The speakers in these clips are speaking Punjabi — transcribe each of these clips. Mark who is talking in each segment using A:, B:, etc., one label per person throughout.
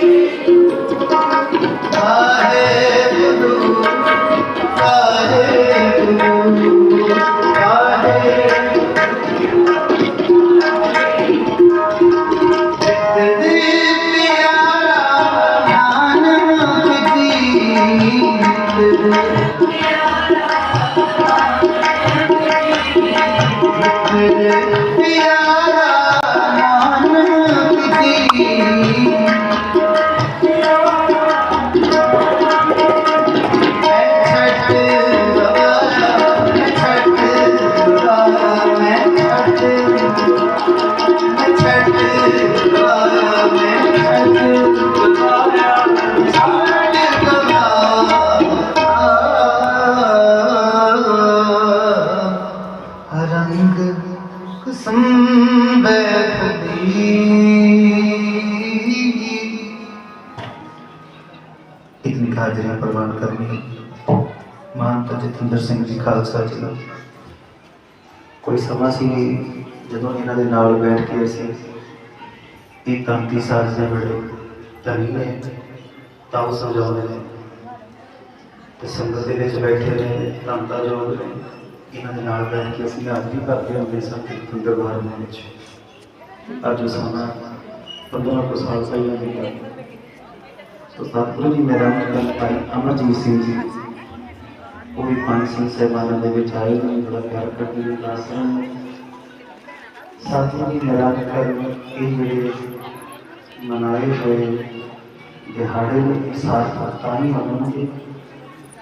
A: Thank you. ਕਰਨੀ ਮਾਨਤਾ ਜਤਿੰਦਰ ਸਿੰਘ ਜੀ ਖਾਲਸਾ ਜੀ ਦਾ। ਕੋਈ ਸਮਾਂ ਸੀ ਜਦੋਂ ਇਹਨਾਂ ਦੇ ਨਾਲ ਬੈਠ ਕੇ ਅਸੀਂ ਇਹ ਤੰਤੀ ਸਾਜ਼ ਦੇ ਬੜੇ ਧਨੀ ਨੇ ਤਾਂ ਉਹ ਸਮਝਾਉਂਦੇ ਨੇ ਤੇ ਸੰਗਤ ਦੇ ਵਿੱਚ ਬੈਠੇ ਨੇ ਤੰਤਾ ਜੋਗ ਨੇ, ਇਹਨਾਂ ਦੇ ਨਾਲ ਬੈਠ ਕੇ ਅਸੀਂ ਅੱਜ ਵੀ ਕਰਦੇ ਹੁੰਦੇ ਸਾਂ ਕੀਰਤਨ ਦਰਬਾਰ ਦੇ ਵਿੱਚ। ਅੱਜ ਉਹ ਸਮਾਂ 15 ਸਾਲ ਪਹਿਲਾਂ ਦੀ ਹੈ। ਸੋ ਸਤਿਗੁਰੂ ਜੀ ਮੇਰਾ ਗੱਲ ਭਾਈ ਅਮਰਜੀਤ ਸਿੰਘ ਜੀ ਉਹ ਵੀ ਪੰਜ ਸਿੰਘ ਸਹਿਬਾਨਾਂ ਦੇ ਵਿੱਚ ਆਏ ਨੇ ਬੜਾ ਪਿਆਰ ਕਰਦੇ ਨੇ ਦੱਸ ਰਹੇ ਨੇ ਸਾਥੀ ਜੀ ਮੇਰਾ ਕਰ ਇਹ ਜਿਹੜੇ ਮਨਾਏ ਹੋਏ ਦਿਹਾੜੇ ਨੂੰ ਇਹ ਸਾਰਥਕ ਤਾਂ ਹੀ ਮਨਾਉਣਗੇ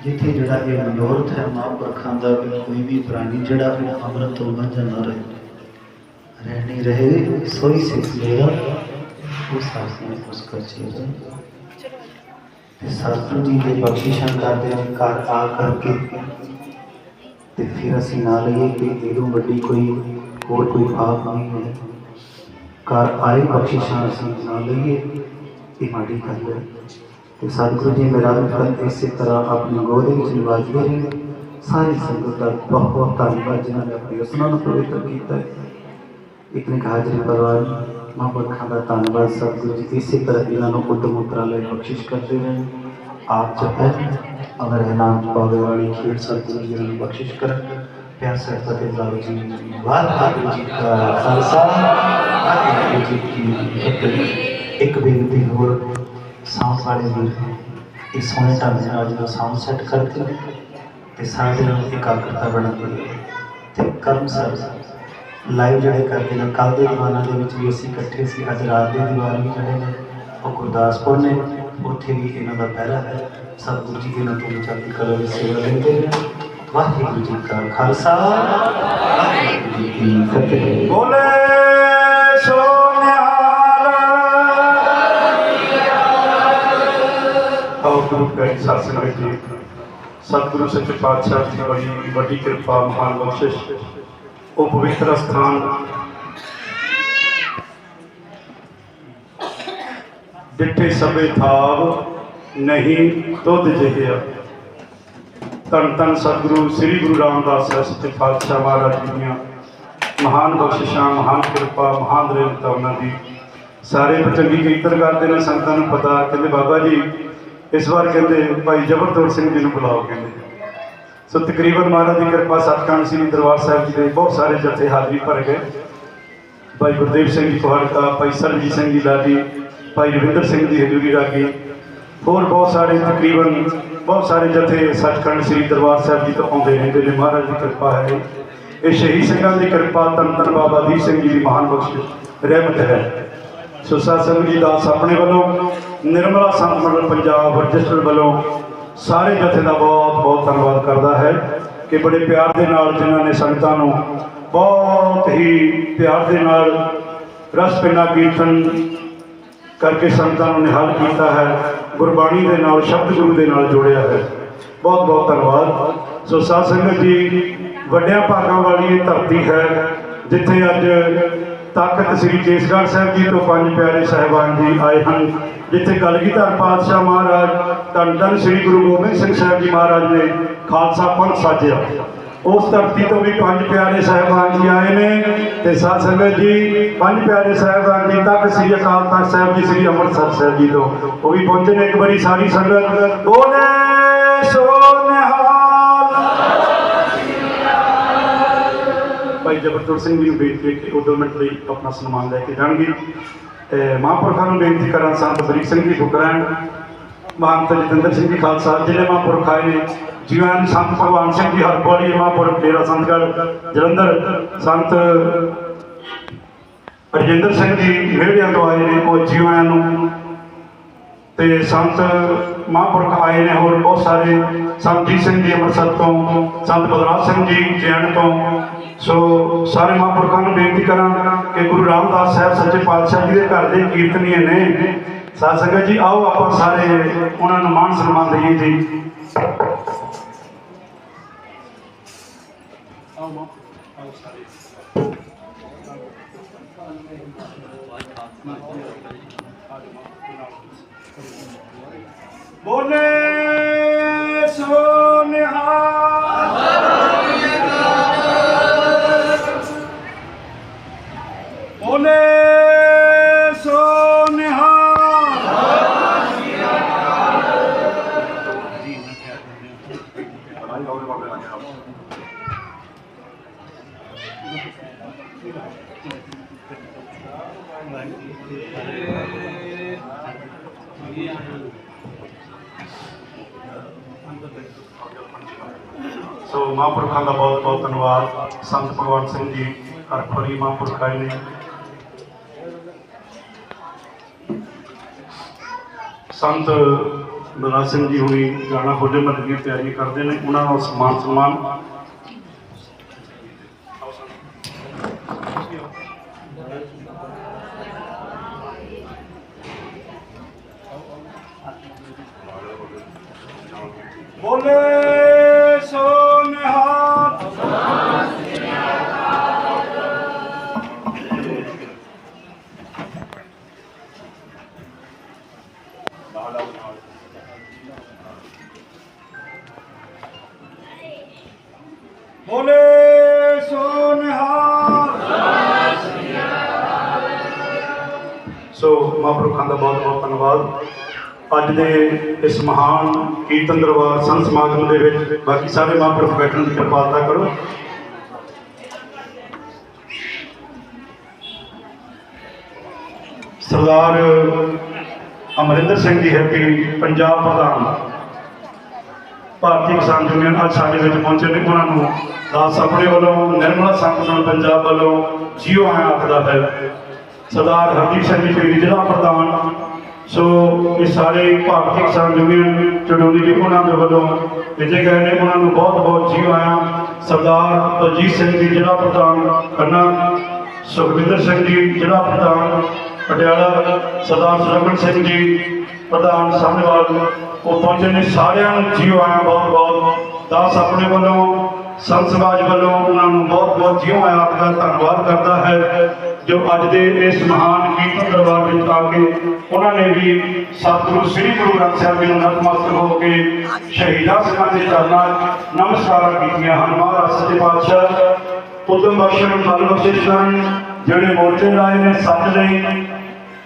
A: ਜਿੱਥੇ ਜਿਹੜਾ ਇਹ ਮਨੋਰਥ ਹੈ ਮਹਾਂਪੁਰਖਾਂ ਦਾ ਵੀ ਕੋਈ ਵੀ ਪ੍ਰਾਣੀ ਜਿਹੜਾ ਉਹ ਅੰਮ੍ਰਿਤ ਤੋਂ ਵਾਂਝਾ ਨਾ ਰਹੇ ਰਹਿਣੀ ਰਹੇ ਸੋਈ ਸਿੱਖ ਮੇਰਾ ਉਹ ਸਾਥੀ ਨੇ ਉਸ ਕਰ ਚੀਜ਼ ਤੇ ਸਤਿਗੁਰੂ ਜੀ ਦੇ ਬਖਸ਼ਿਸ਼ਾਂ ਕਰਦੇ ਨੇ ਘਰ ਆ ਕਰਕੇ ਤੇ ਫਿਰ ਅਸੀਂ ਨਾ ਲਈਏ ਕਿ ਇਹਦੋਂ ਵੱਡੀ ਕੋਈ ਹੋਰ ਕੋਈ ਪਾਪ ਨਹੀਂ ਹੈ। ਘਰ ਆਏ ਬਖਸ਼ਿਸ਼ਾਂ ਅਸੀਂ ਨਾ ਲਈਏ, ਇਹ ਮਾੜੀ ਗੱਲ ਹੈ। ਤੇ ਸਤਿਗੁਰੂ ਜੀ ਮੇਰਾ ਕਰਨ ਇਸੇ ਤਰ੍ਹਾਂ ਆਪਣੀ ਗੋਦ ਵਿੱਚ ਨਿਵਾਜਦੇ ਰਹੇ ਸਾਰੀ ਸੰਗਤ ਦਾ ਬਹੁਤ ਬਹੁਤ ਧੰਨਵਾਦ ਜਿਨ੍ਹਾਂ ਨੇ ਆਪਣੀ ਉਸਨਾਂ ਨੂੰ ਪਵਿੱਤਰ ਕੀਤਾ ਹੈ। ਇੱਕ ਨੇ ਹਾਜ਼ਰੀ ਪਰਿਵਾਰ ਮਹਾਂਪੁਰਖਾਂ ਦਾ ਧੰਨਵਾਦ ਸਤਿਗੁਰੂ ਜੀ ਇਸੇ ਤਰ੍ਹਾਂ ਇਹਨਾਂ ਨੂੰ ਉਦਮ ਉਪਰਾਲੇ ਬਖਸ਼ਿਸ਼ ਕਰਦੇ ਰਹੇ ਆਪ ਜਪੈ, ਅਗਰ ਇਹ ਪਾਵੇ ਵਾਲੀ ਖੇਡ ਸਤਿਗੁਰੂ ਜੀ ਨੂੰ ਬਖਸ਼ਿਸ਼ ਕਰਨ। ਪਿਆਰ ਸੇ ਫਤਿਹ ਬੁਲਾਓ ਜੀ ਵਾਹਿਗੁਰੂ ਜੀ ਕਾ ਖਾਲਸਾ। ਵਾਹਿਗੁਰੂ ਜੀ ਕੀ ਫਤਿਹ। ਇੱਕ ਬੇਨਤੀ ਹੋਰ ਸਾਊਂਡ ਵਾਲੇ ਵੀਰ ਇਹ ਸੋਹਣੇ ਢੰਗ ਨਾਲ ਜਦੋਂ ਸਾਊਂਡ ਸੈੱਟ ਕਰਦੇ ਤੇ ਸਾਰੇ ਨੂੰ ਇਕਾਗਰਤਾ ਬਣਾਉਂਦੇ ਤੇ ਕਰਮ ਸਰ ਲਾਈਵ ਜਿਹੜੇ ਕਰਦੇ ਨੇ ਕੱਲ ਦੇ ਦੀਵਾਨਾਂ ਦੇ ਵਿੱਚ ਵੀ ਅਸੀਂ ਇਕੱਠੇ ਸੀ, ਅੱਜ ਰਾਤ ਦੇ ਦੀਵਾਨ ਵੀ ਜਿਹੜੇ ਨੇ, ਉਹ ਗੁਰਦਾਸਪੁਰ ਨੇ, ਉੱਥੇ ਵੀ ਇਹਨਾਂ ਦਾ ਪਹਿਰਾ ਹੈ। ਸਤਿਗੁਰੂ ਜੀ ਇਹਨਾਂ ਤੋਂ ਚੜ੍ਹਦੀ ਕਲਾ ਦੀ ਸੇਵਾ ਲੈਂਦੇ ਨੇ। ਵਾਹਿਗੁਰੂ ਜੀ ਕਾ ਖਾਲਸਾ। ਵਾਹਿਗੁਰੂ ਜੀ ਕੀ ਫਤਿਹ
B: ਬੋਲੇ ਸੋਨਿਆਲ ਸਤਿਗੁਰੂ ਸੱਚੇ ਪਾਤਸ਼ਾਹ ਜੀ ਬੜੀ ਵੱਡੀ ਕਿਰਪਾ, ਮਹਾਨ ਬਖਸ਼ਿਸ਼। ਉਹ ਪਵਿੱਤਰ ਸਥਾਨ ਡਿੱਠੇ ਸਭੇ ਥਾਵ ਨਹੀਂ ਤੁਧ ਜਿਹਿਆ ਧੰਨ ਧੰਨ ਸਤਿਗੁਰੂ, ਸ੍ਰੀ ਗੁਰੂ ਰਾਮਦਾਸ ਸਾਹਿਬ, ਸੱਚੇ ਪਾਤਸ਼ਾਹ ਮਹਾਰਾਜ ਦੀਆਂ ਮਹਾਨ ਬਖਸ਼ਿਸ਼ਾਂ, ਮਹਾਨ ਕਿਰਪਾ, ਮਹਾਨ ਰੇਮਤਾ ਉਹਨਾਂ ਦੀ। ਸਾਰੇ ਚੰਗੀ ਕੀਰਤਨ ਕਰਦੇ ਨੇ, ਸੰਗਤਾਂ ਨੂੰ ਪਤਾ, ਕਹਿੰਦੇ ਬਾਬਾ ਜੀ, ਇਸ ਵਾਰ ਕਹਿੰਦੇ ਭਾਈ ਜਬਰਦਸਤ ਸਿੰਘ ਜੀ ਨੂੰ ਬੁਲਾਓ, ਕਹਿੰਦੇ। ਸੋ ਤਕਰੀਬਨ ਮਹਾਰਾਜ ਦੀ ਕਿਰਪਾ ਸਤਿਕਾਮ ਸ੍ਰੀ ਦਰਬਾਰ ਸਾਹਿਬ ਜੀ ਦੇ ਬਹੁਤ ਸਾਰੇ ਜਥੇ ਹਾਜ਼ਰੀ ਭਰ ਗਏ। ਭਾਈ ਗੁਰਦੇਵ ਸਿੰਘ ਜੀ ਕੁਹਾੜਕਾ ਭਾਈ ਸਰਜੀਤ ਸਿੰਘ ਜੀ ਲਾਡੀ ਭਾਈ ਰਵਿੰਦਰ ਸਿੰਘ ਜੀ ਹਜ਼ੂਰੀ ਰਾਗੀ ਹੋਰ ਬਹੁਤ ਸਾਰੇ ਤਕਰੀਬਨ ਬਹੁਤ ਸਾਰੇ ਜਥੇ ਸੱਚਖੰਡ ਸ੍ਰੀ ਦਰਬਾਰ ਸਾਹਿਬ ਜੀ ਤੋਂ ਆਉਂਦੇ ਰਹਿੰਦੇ ਨੇ। ਮਹਾਰਾਜ ਦੀ ਕਿਰਪਾ ਹੈ। ਇਹ ਸ਼ਹੀਦ ਸਿੰਘਾਂ ਦੀ ਕਿਰਪਾ ਧੰਨ ਧੰਨ ਬਾਬਾ ਦੀਪ ਸਿੰਘ ਜੀ ਦੀ ਮਹਾਨ ਬਖਸ਼ਿਸ਼ ਰਹਿਮਤ ਹੈ। ਸੋ ਸਾਧ ਸੰਗਤ ਜੀ ਦਾਸ ਆਪਣੇ ਵੱਲੋਂ ਨਿਰਮਲਾ ਸੰਤ ਮੰਡਲ ਪੰਜਾਬ ਰਜਿਸਟਰ ਵੱਲੋਂ ਸਾਰੇ ਜਥੇ ਦਾ ਬਹੁਤ ਬਹੁਤ ਧੰਨਵਾਦ ਕਰਦਾ ਹੈ ਕਿ ਬੜੇ ਪਿਆਰ ਦੇ ਨਾਲ ਜਿਨ੍ਹਾਂ ਨੇ ਸੰਗਤਾਂ ਨੂੰ ਬਹੁਤ ਹੀ ਪਿਆਰ ਦੇ ਨਾਲ ਰਸ ਪਿੰਨਾ ਕੀਰਤਨ ਕਰਕੇ ਸੰਗਤਾਂ ਨੂੰ ਨਿਹਾਲ ਕੀਤਾ ਹੈ, ਗੁਰਬਾਣੀ ਦੇ ਨਾਲ, ਸ਼ਬਦ ਗੁਰੂ ਦੇ ਨਾਲ ਜੋੜਿਆ ਹੈ। ਬਹੁਤ ਬਹੁਤ ਧੰਨਵਾਦ। ਸੋ ਸਾਧ ਸੰਗਤ ਜੀ, ਵੱਡਿਆਂ ਭਾਗਾਂ ਵਾਲੀ ਇਹ ਧਰਤੀ ਹੈ, ਜਿੱਥੇ ਅੱਜ ਤਖਤ ਸ੍ਰੀ ਕੇਸਗੜ੍ਹ ਸਾਹਿਬ ਜੀ ਤੋਂ ਪੰਜ ਪਿਆਰੇ ਸਾਹਿਬਾਨ ਜੀ ਆਏ ਹਨ। ਜਿੱਥੇ ਕਲਗੀਧਰ ਪਾਤਸ਼ਾਹ ਮਹਾਰਾਜ ਧੰਨ ਧੰਨ ਸ੍ਰੀ ਗੁਰੂ ਗੋਬਿੰਦ ਸਿੰਘ ਸਾਹਿਬ ਜੀ ਮਹਾਰਾਜ ਨੇ ਖਾਲਸਾ ਪੰਥ ਸਾਜਿਆ। ਉਸ ਧਰਤੀ ਤੋਂ ਵੀ ਪੰਜ ਪਿਆਰੇ ਸਾਹਿਬਾਨ ਜੀ ਆਏ ਨੇ ਤੇ ਸਾਧ ਸੰਗਤ ਜੀ, ਪੰਜ ਪਿਆਰੇ ਸਾਹਿਬਾਨ ਜੀ, ਤੱਕ ਸ੍ਰੀ ਅਕਾਲ ਤਖਤ ਸਾਹਿਬ ਜੀ, ਸ੍ਰੀ ਅੰਮ੍ਰਿਤਸਰ ਸਾਹਿਬ ਜੀ ਤੋਂ। ਉਹ ਵੀ ਪਹੁੰਚੇ ਨੇ ਇੱਕ ਵਾਰੀ ਸਾਰੀ ਸੰਗਤ। ਬੋਲੇ ਸੋ ਭਾਈ ਜਬਰਦੁਰ ਸਿੰਘ ਜੀ ਨੂੰ ਬੇਨਤੀ ਕਿ ਉਹ ਮਿੰਟ ਲਈ ਆਪਣਾ ਸਨਮਾਨ ਲੈ ਕੇ ਜਾਣਗੇ। ਮਹਾਂਪੁਰਖਾਂ ਨੂੰ ਬੇਨਤੀ ਕਰਾਂ, ਸੰਤ ਬਰੀਕ ਸਿੰਘ ਜੀ ਫੁਕਰਨ ਮਹੰਤ ਜਤਿੰਦਰ ਸਿੰਘ ਜੀ, ਖਾਲਸਾ, ਜਿਹੜੇ ਮਹਾਂਪੁਰਖ ਆਏ ਨੇ ਜੀਵਨ ਸੰਤ ਭਗਵਾਨ ਸਿੰਘ ਜੀ ਹਰਪਾਲੀ ਮਹਾਂਪੁਰਖ, ਡੇਰਾ ਸੰਤਗੜ੍ਹ, ਜਲੰਧਰ, ਸੰਤ ਰਜਿੰਦਰ ਸਿੰਘ ਜੀ ਮੇੜਿਆਂ ਤੋਂ ਆਏ ਨੇ, ਉਹ ਜੀਵਾਂ ਨੂੰ। ਤੇ ਸੰਤ ਮਹਾਂਪੁਰਖ ਆਏ ਨੇ ਹੋਰ ਬਹੁਤ ਸਾਰੇ, ਸੰਤ ਜੀ ਸਿੰਘ ਜੀ ਅੰਮ੍ਰਿਤਸਰ ਤੋਂ, ਸੰਤ ਬਲਰਾਜ ਸਿੰਘ ਜੀ, ਜੈਨ ਤੋਂ ਸੋ ਸਾਰੇ ਮਹਾਂਪੁਰਖਾਂ ਨੂੰ ਬੇਨਤੀ ਕਰਾਂ ਕਿ ਗੁਰੂ ਰਾਮਦਾਸ ਸਾਹਿਬ ਸੱਚੇ ਪਾਤਸ਼ਾਹ ਜੀ ਦੇ ਘਰ ਦੇ ਕੀਰਤਨੀਏ ਨੇ। ਸਾਧ ਸੰਗਤ ਜੀ ਆਓ ਆਪਾਂ ਸਾਰੇ ਉਹਨਾਂ ਨੂੰ ਮਾਣ ਸਨਮਾਨ ਦਈਏ ਜੀ। ਆਓ ਮਾਂ ਆਓ ਸਾਰੇ। ਬੋਲੇ। ਸੋ ਮਹਾਂਪੁਰਖਾਂ ਦਾ ਬਹੁਤ ਬਹੁਤ ਧੰਨਵਾਦ। ਸੰਤ ਭਗਵਾਨ ਸਿੰਘ ਜੀ ਹਰਪੁਰੀ ਮਹਾਂਪੁਰਖ ਆਏ ਨੇ। ਸੰਤ ਬਲਰਾਜ ਸਿੰਘ ਜੀ ਹੁਣੀ ਗਾਣਾ ਹੋਲੇ ਮਹੱਲੇ ਦੀਆਂ ਤਿਆਰੀਆਂ ਕਰਦੇ ਨੇ। ਉਹਨਾਂ ਦਾ ਸਮਾਨ ਸਨਮਾਨ ਬੋਲੇ! ਅੱਜ ਦੇ ਇਸ ਮਹਾਨ ਕੀਰਤਨ ਦਰਬਾਰ ਸੰਤ ਸਮਾਗਮ ਦੇ ਵਿੱਚ ਬਾਕੀ ਸਾਰੇ ਮਹਾਂਪੁਰਖ ਬੈਠਣ ਦੀ ਕਿਰਪਾਲਤਾ ਕਰੋ। ਸਰਦਾਰ ਅਮਰਿੰਦਰ ਸਿੰਘ ਜੀ ਹੈਪੀ ਪੰਜਾਬ ਪ੍ਰਧਾਨ, ਭਾਰਤੀ ਕਿਸਾਨ ਯੂਨੀਅਨ ਅੱਜ ਸਾਡੇ ਵਿੱਚ ਪਹੁੰਚੇ ਨੇ। ਉਹਨਾਂ ਨੂੰ ਦਾਸ ਆਪਣੇ ਵੱਲੋਂ, ਨਿਰਮਲਾ ਸੰਗਠਨ ਪੰਜਾਬ ਵੱਲੋਂ ਜੀਓ ਆਇਆ ਆਖਦਾ ਹੈ। ਸਰਦਾਰ ਹਰਦੀਪ ਸਿੰਘ ਜੀ, ਜ਼ਿਲ੍ਹਾ ਪ੍ਰਧਾਨ ਸੋ ਇਹ ਸਾਰੇ ਭਾਰਤੀ ਕਿਸਾਨ ਯੂਨੀਅਨ ਚੜੋਲੀ ਦੇ ਉਹਨਾਂ ਦੇ ਵੱਲੋਂ ਭੇਜੇ ਗਏ ਨੇ ਉਹਨਾਂ ਨੂੰ ਬਹੁਤ ਬਹੁਤ ਜੀਓ ਆਇਆ। ਸਰਦਾਰ ਬਲਜੀਤ ਸਿੰਘ ਜੀ, ਜ਼ਿਲ੍ਹਾ ਪ੍ਰਧਾਨ ਖੰਨਾ, ਸੁਖਵਿੰਦਰ ਸਿੰਘ ਜੀ, ਜ਼ਿਲ੍ਹਾ ਪ੍ਰਧਾਨ ਪਟਿਆਲਾ, ਸਰਦਾਰ ਸੁਰਗਨ ਸਿੰਘ ਜੀ, ਪ੍ਰਧਾਨ ਸਾਹਮਣੇਵਾਲ ਉਹ ਪਹੁੰਚੇ ਨੇ। ਸਾਰਿਆਂ ਨੂੰ ਜੀਓ ਆਇਆ ਬਹੁਤ ਬਹੁਤ। ਦਾਸ ਆਪਣੇ ਵੱਲੋਂ, ਸੰਤ ਸਮਾਜ ਵੱਲੋਂ ਉਹਨਾਂ ਨੂੰ ਬਹੁਤ ਬਹੁਤ ਜੀਓ ਆਇਆ। ਆਪਦਾ ਧੰਨਵਾਦ ਕਰਦਾ ਹੈ। ਜੋ ਅੱਜ ਦੇ ਇਸ ਮਹਾਨ ਕੀਰਤਨ ਦਰਬਾਰ ਵਿੱਚ ਆ ਕੇ ਉਹਨਾਂ ਨੇ ਵੀ ਸਤਿਗੁਰੂ, ਸ੍ਰੀ ਗੁਰੂ ਗ੍ਰੰਥ ਸਾਹਿਬ ਜੀ ਨੂੰ ਨਤਮਸਤਕ ਹੋ ਕੇ ਸ਼ਹੀਦਾਂ ਸਿੰਘਾਂ ਦੇ ਚਰਨਾਂ 'ਚ ਨਮਸਕਾਰਾਂ ਕੀਤੀਆਂ ਹਨ। ਮਹਾਰਾਜ ਸੱਚੇ ਪਾਤਸ਼ਾਹ ਉਦਮ ਬਖਸ਼ਣ ਬਲ ਬਖਸ਼ਿਸ਼ ਕਰਨ, ਜਿਹੜੇ ਮੋਰਚੇ ਲਾਏ ਨੇ, ਸੱਚ ਲਈ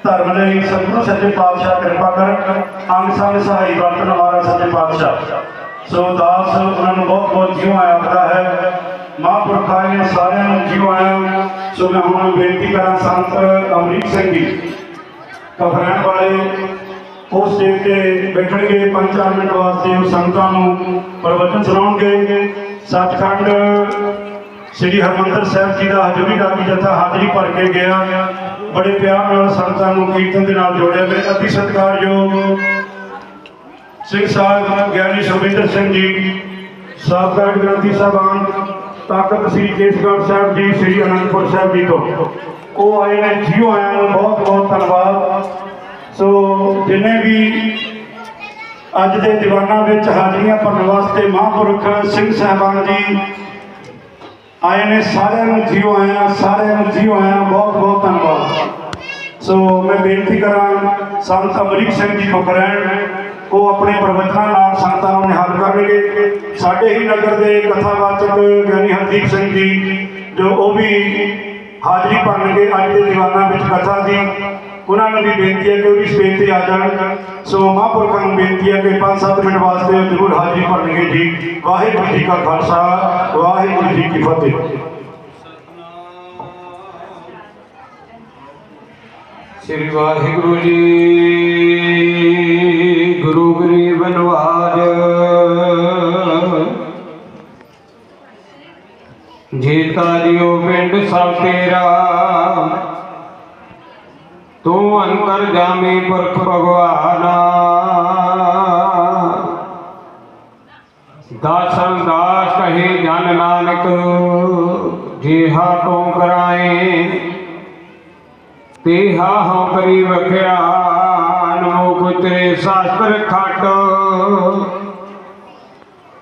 B: ਧਰਮ ਲਈ ਸਤਿਗੁਰੂ ਸੱਚੇ ਪਾਤਸ਼ਾਹ ਕਿਰਪਾ ਕਰਨ। ਅੰਗ ਸੰਗ ਸਹਾਈ ਵਰਤਨ ਮਹਾਰਾਜ ਸੱਚੇ ਪਾਤਸ਼ਾਹ। ਸੋ ਦਾਸ, ਉਹਨਾਂ ਨੂੰ ਬਹੁਤ ਬਹੁਤ ਜੀਉ ਆਇਆ ਆਖਦਾ ਹੈ। ਮਹਾਂਪੁਰਖ ਆਏ ਨੇ ਸਾਰਿਆਂ ਨੂੰ ਜੀਉ ਆਇਆ ਸੋ ਮੈਂ ਹੁਣ ਬੇਨਤੀ ਕਰਾਂ ਸੰਤ ਅਮਰੀਕ ਸਿੰਘ ਜੀ ਕਫਰੈਣ ਵਾਲੇ ਉਸ ਸਟੇਜ ਤੇ ਬੈਠਣਗੇ 5-4 ਮਿੰਟ ਵਾਸਤੇ ਉਹ ਸੰਗਤਾਂ ਨੂੰ ਪ੍ਰਵਚਨ ਸੁਣਾਉਣਗੇ ਸੱਚਖੰਡ ਸ੍ਰੀ ਹਰਮੰਦਰ ਸਾਹਿਬ ਜੀ ਦਾ ਹਜ਼ੂਰੀ ਰਾਗੀ ਜਥਾ ਹਾਜ਼ਰੀ ਭਰ ਕੇ ਗਿਆ ਬੜੇ ਪਿਆਰ ਨਾਲ ਸੰਗਤਾਂ ਨੂੰ ਕੀਰਤਨ ਦੇ ਨਾਲ ਜੋੜਿਆ ਮੇਰੇ ਅਤੀ ਸਤਿਕਾਰਯੋਗ ਸਿੰਘ ਸਾਹਿਬ ਗਿਆਨੀ ਸੁਖਵਿੰਦਰ ਸਿੰਘ ਜੀ ਸਾਬਕਾ ਗ੍ਰੰਥੀ ਸਾਹਿਬਾਨ ਤਾਕਤ ਸ੍ਰੀ ਕੇਸਗੜ੍ਹ ਸਾਹਿਬ ਜੀ, ਸ੍ਰੀ ਅਨੰਦਪੁਰ ਸਾਹਿਬ ਜੀ ਤੋਂ। ਉਹ ਆਏ ਨੇ, ਜੀਓ ਆਇਆਂ ਨੂੰ ਬਹੁਤ ਬਹੁਤ ਧੰਨਵਾਦ। ਸੋ ਜਿੰਨੇ ਵੀ ਅੱਜ ਦੇ ਦੀਵਾਨਾਂ ਵਿੱਚ ਹਾਜ਼ਰੀਆਂ ਭਰਨ ਵਾਸਤੇ ਮਹਾਂਪੁਰਖ ਸਿੰਘ ਸਾਹਿਬਾਨ ਜੀ ਆਏ ਨੇ, ਸਾਰਿਆਂ ਨੂੰ ਜੀਓ ਆਇਆਂ, ਸਾਰਿਆਂ ਨੂੰ ਜੀਓ ਆਇਆਂ, ਬਹੁਤ ਬਹੁਤ ਧੰਨਵਾਦ। ਸੋ ਮੈਂ ਬੇਨਤੀ ਕਰਾਂ, ਸੰਤ ਅਮਰੀਕ ਸਿੰਘ ਜੀ ਬੁਕਰੈਣ ਉਹ ਆਪਣੇ ਪ੍ਰਵਚਨਾਂ ਨਾਲ ਸੰਤਾਂ ਨੂੰ ਨਿਹਾਲ ਕਰਨਗੇ। ਸਾਡੇ ਹੀ ਨਗਰ ਦੇ ਕਥਾਵਾਚਕ, ਗਿਆਨੀ ਹਰਦੀਪ ਸਿੰਘ ਜੀ, ਜੋ ਉਹ ਵੀ ਹਾਜ਼ਰੀ ਭਰਨਗੇ ਅੱਜ ਦੇ ਦੀਵਾਨਾਂ ਵਿੱਚ ਕਥਾ ਦੀ, ਉਹਨਾਂ ਨੂੰ ਵੀ ਬੇਨਤੀ ਹੈ ਕਿ ਉਹ ਵੀ ਸਟੇਜ ਤੇ ਆ ਜਾਣ। ਸੋ ਮਹਾਂਪੁਰਖਾਂ ਨੂੰ ਬੇਨਤੀ ਹੈ ਕਿ 5-7 ਮਿੰਟ ਵਾਸਤੇ ਉਹ ਜ਼ਰੂਰ ਹਾਜ਼ਰੀ ਭਰਨਗੇ ਜੀ। ਵਾਹਿਗੁਰੂ ਜੀ ਕਾ ਖਾਲਸਾ, ਵਾਹਿਗੁਰੂ ਜੀ ਕੀ ਫਤਿਹ।
C: ਸ੍ਰੀ ਵਾਹਿਗੁਰੂ ਜੀ ਜੀਤਾ ਦਿਓ ਪਿੰਡ ਸਭ ਤੇਰਾ। ਤੂੰ ਅੰਤਰ ਜਾਮੀ ਪੁਰਖ ਭਗਵਾਨਾ। ਦਾਸਨ ਦਾਸ ਕਹੇ ਜਨ ਨਾਨਕ, ਜਿਹਾ ਤੂੰ ਕਰਾਏ ਤੇਹਾ ਹਉ ਕਰੀ ਵਖਿਆ ਨਮੋ ਤੇਰੇ ਸ਼ਾਸਤਰ ਖਟ।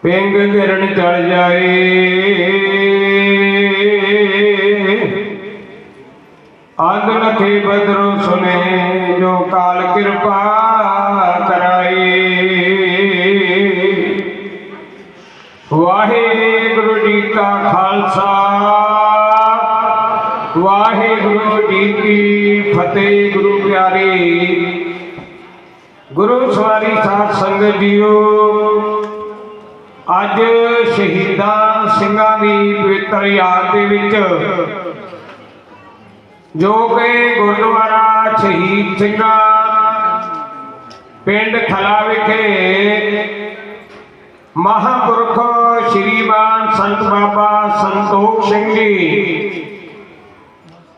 C: ਪਿੰਗ ਗਿਰਨ ਚੜ ਜਾਏ ਅੰਧ ਲਖੇ ਬਦਰੋ ਸੁਨੇ, ਜੋ ਕਾਲ ਕਿਰਪਾ ਕਰਾਏ ਵਾਹਿਗੁਰੂ ਜੀ ਕਾ ਖਾਲਸਾ, ਵਾਹਿਗੁਰੂ ਜੀ ਕੀ ਫਤਿਹ, ਗੁਰੂ ਪਿਆਰੇ। ਗੁਰੂ ਸਵਾਰੀ ਸਾਧ ਸੰਗਤ ਜੀਓ, ਅੱਜ ਸ਼ਹੀਦਾਂ ਸਿੰਘਾਂ ਦੀ ਪਵਿੱਤਰ ਯਾਦ ਦੇ ਵਿੱਚ ਜੋ ਕਿ ਗੁਰਦੁਆਰਾ ਸ਼ਹੀਦ ਸਿੰਘਾਂ ਪਿੰਡ ਖਲਾ ਵਿਖੇ ਮਹਾਂਪੁਰਖ ਸ਼੍ਰੀਮਾਨ ਸੰਤ ਬਾਬਾ ਸੰਤੋਖ ਸਿੰਘ ਜੀ,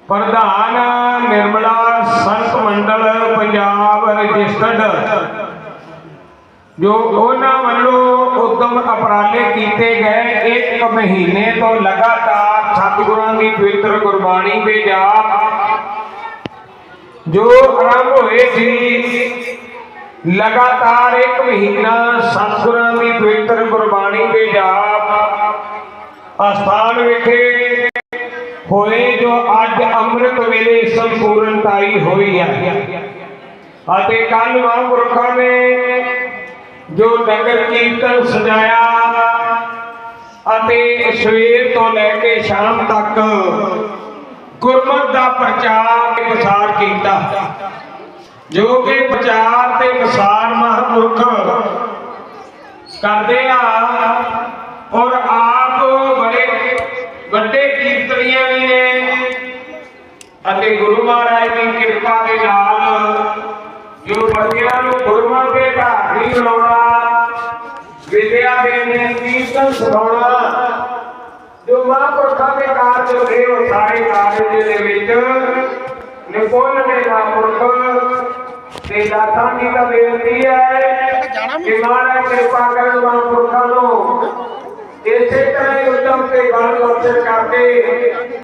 C: ਪ੍ਰਧਾਨ ਨਿਰਮਲਾ ਸੰਤ ਮੰਡਲ ਪੰਜਾਬ ਰਜਿਸਟਰਡ ਜੋ ਉਹਨਾਂ ਵੱਲੋਂ ਉਦਮ ਅਪਰਾਲੇ ਕੀਤੇ ਗਏ, ਇੱਕ ਮਹੀਨੇ ਤੋਂ ਲਗਾਤਾਰ ਸਤਿਗੁਰਾਂ ਦੀ ਪਵਿੱਤਰ ਗੁਰਬਾਣੀ ਦੇ ਜਾਪ ਜੋ ਆਰੰਭ ਹੋਏ ਸੀ, ਲਗਾਤਾਰ ਇੱਕ ਮਹੀਨਾ ਸਤਿਗੁਰਾਂ ਦੀ ਪਵਿੱਤਰ ਗੁਰਬਾਣੀ ਦੇ ਜਾਪ ਅਸਥਾਨ ਵਿਖੇ ਹੋਏ, ਜੋ ਅੱਜ ਅੰਮ੍ਰਿਤ ਵੇਲੇ ਸੰਪੂਰਨਤਾਈ ਹੋਈ ਹੈ ਅਤੇ ਕੱਲ ਮਹਾਂਪੁਰਖਾਂ ਨੇ ਜੋ ਨਗਰ ਕੀਰਤਨ ਸਜਾਇਆ ਅਤੇ ਸਵੇਰ ਤੋਂ ਲੈ ਕੇ ਸ਼ਾਮ ਤੱਕ ਗੁਰਮਤ ਦਾ ਪ੍ਰਚਾਰ ਤੇ ਪ੍ਰਸਾਰ ਕੀਤਾ। ਜੋ ਕਿ ਪ੍ਰਚਾਰ ਤੇ ਪ੍ਰਸਾਰ ਮਹਾਂਪੁਰਖ ਕਰਦੇ ਆ ਔਰ ਆਪ ਬੜੇ ਵੱਡੇ ਕੀਰਤਨੀਆਂ ਵੀ ਨੇ ਅਤੇ ਗੁਰੂ ਮਹਾਰਾਜ ਦੀ ਕਿਰਪਾ ਦੇ ਨਾਲ ਜੋ ਬੱਚਿਆਂ ਨੂੰ ਗੁਰੂਆਂ ਦੇ ਘਰ ਨਹੀਂ ਬਣਾਉਣਾ ਵਿਦਿਆ ਦੇ ਨੇ ਕੀਰਤਨ ਸਿਖਾਉਣਾ, ਜੋ ਮਹਾਂਪੁਰਖਾਂ ਦੇ ਕਾਰਜ ਹੋਏ ਉਹ ਸਾਰੇ ਕਾਰਜ ਦੇ ਵਿੱਚ ਨਿਪੁੰਨ ਨੇ ਮਹਾਂਪੁਰਖ। ਤੇ ਦਾਤਾਂ ਦੀ ਤਾਂ ਬੇਨਤੀ ਹੈ ਕਿ ਮਹਾਰਾਜ ਕਿਰਪਾ ਕਰਨ ਮਹਾਂਪੁਰਖਾਂ ਨੂੰ ਇਸੇ ਤਰ੍ਹਾਂ ਹੀ ਉਦਮ ਤੇ ਬਲ ਬਖਸ਼ ਕਰ